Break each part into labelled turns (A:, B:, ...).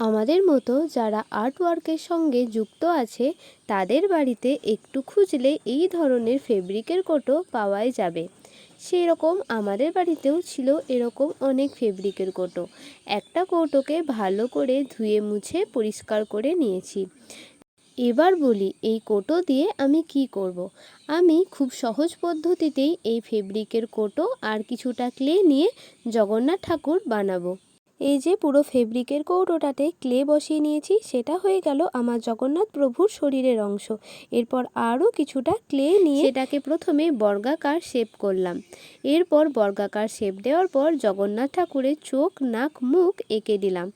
A: আমাদের মতো যারা আর্ট ওয়ার্কের সঙ্গে যুক্ত আছে, তাদের বাড়িতে একটু খুঁজলে এই ধরনের ফেব্রিকের কোটো পাওয়াই যাবে। সেই রকম আমাদের বাড়িতেও ছিল এরকম অনেক ফেব্রিকের কোটো একটা কৌটোকে ভালো করে ধুয়ে মুছে পরিষ্কার করে নিয়েছি। এবার বলি, এই কোটো দিয়ে আমি কি করব। আমি খুব সহজ পদ্ধতিতেই এই ফেব্রিকের কোটো আর কিছুটা ক্লে নিয়ে জগন্নাথ ঠাকুর বানাবো। এই যে পুরো ফেব্রিকের কৌটোটাতে ক্লে বসিয়ে নিয়েছি, সেটা হয়ে গেল আমার জগন্নাথ প্রভুর শরীরের অংশ। এরপর আরও কিছুটা ক্লে নিয়ে সেটাকে প্রথমে বর্গাকার শেপ করলাম। এরপর বর্গাকার শেপ দেওয়ার পর জগন্নাথ ঠাকুরের চোখ, নাক, মুখ এঁকে দিলাম।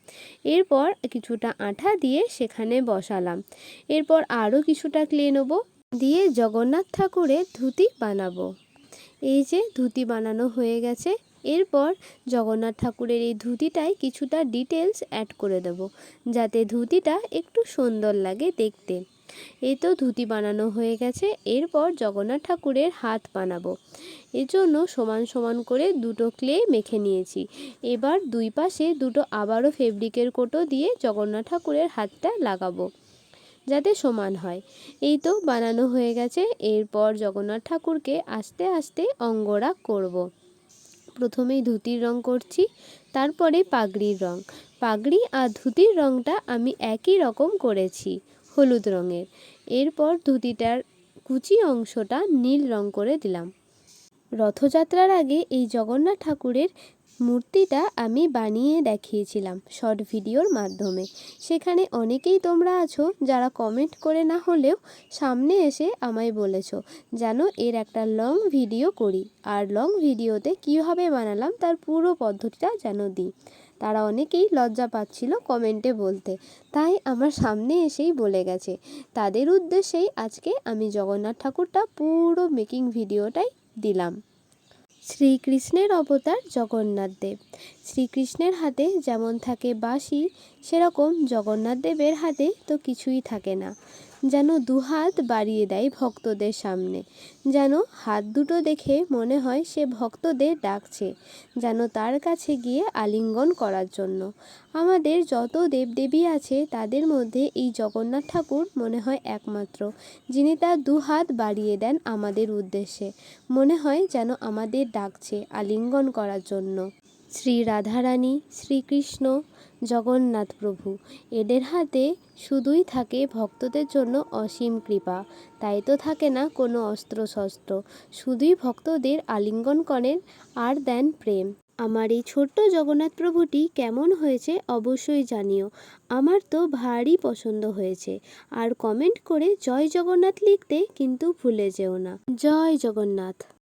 A: এরপর কিছুটা আঠা দিয়ে সেখানে বসালাম। এরপর আরও কিছুটা ক্লে নেব দিয়ে জগন্নাথ ঠাকুরের ধুতি বানাবো। এই যে ধুতি বানানো হয়ে গেছে এরপর জগন্নাথ ঠাকুরের এই ধুতিটায় কিছুটা ডিটেলস অ্যাড করে দেব, যাতে ধুতিটা একটু সুন্দর লাগে দেখতে। এই তো ধুতি বানানো হয়ে গেছে, এরপর জগন্নাথ ঠাকুরের হাত বানাবো। এজন্য সমান সমান করে দুটো ক্লে মেখে নিয়েছি। এবার দুই পাশে দুটো আবারও ফেব্রিকের কোটো দিয়ে জগন্নাথ ঠাকুরের হাতটা লাগাবো, যাতে সমান হয়। এই তো বানানো হয়ে গেছে, এরপর জগন্নাথ ঠাকুরকে আস্তে আস্তে অঙ্গরা করব। প্রথমেই ধুতির রং করছি, তারপরে পাগড়ির রং। পাগড়ি আর ধুতির রংটা আমি একই রকম করেছি, হলুদ রঙের। এরপর ধুতিটার কুচি অংশটা নীল রং করে দিলাম। রথযাত্রার আগে এই জগন্নাথ ঠাকুরের মূর্তিটা আমি বানিয়ে দেখিয়েছিলাম শর্ট ভিডিওর মাধ্যমে। সেখানে অনেকেই তোমরা আছো যারা কমেন্ট করে না হলেও সামনে এসে আমায় বলেছ যেন এর একটা লং ভিডিও করি। আর লং ভিডিওতে কীভাবে বানালাম তার পুরো পদ্ধতিটা যেন দিই। তারা অনেকেই লজ্জা পাচ্ছিল কমেন্টে বলতে। তাই আমার সামনে এসেই বলে গেছে, তাদের উদ্দেশ্যেই আজকে আমি জগন্নাথ ঠাকুরটা পুরো মেকিং ভিডিওটাই দিলাম। শ্রীকৃষ্ণের অবতার জগন্নাথ দেব। শ্রীকৃষ্ণের হাতে যেমন থাকে বাঁশি, সেরকম জগন্নাথ দেবের হাতে তো কিছুই থাকে না। যেন দুহাত বাড়িয়ে দেয় ভক্তদের সামনে। যেন হাত দুটো দেখে মনে হয় সে ভক্তদের ডাকছে, যেন তার কাছে গিয়ে আলিঙ্গন করার জন্য। আমাদের যত দেবদেবী আছে, তাদের মধ্যে এই জগন্নাথ ঠাকুর মনে হয় একমাত্র, যিনি তার দুহাত বাড়িয়ে দেন আমাদের উদ্দেশ্যে। মনে হয় যেন আমাদের ডাকছে আলিঙ্গন করার জন্য। শ্রী রাধারানী, শ্রীকৃষ্ণ জগন্নাথ প্রভু। এদের হাতে শুধুই থাকে ভক্তদের জন্য অসীম কৃপা। তাই তো থাকে না কোনো অস্ত্র শস্ত্র শুধুই ভক্তদের আলিঙ্গন করেন আর দেন প্রেম। আমার এই ছোট্ট জগন্নাথ প্রভুটি কেমন হয়েছে অবশ্যই জানিও। আমার তো ভারী পছন্দ হয়েছে। আর কমেন্ট করে জয় জগন্নাথ লিখতে কিন্তু ভুলে যেও না। জয় জগন্নাথ।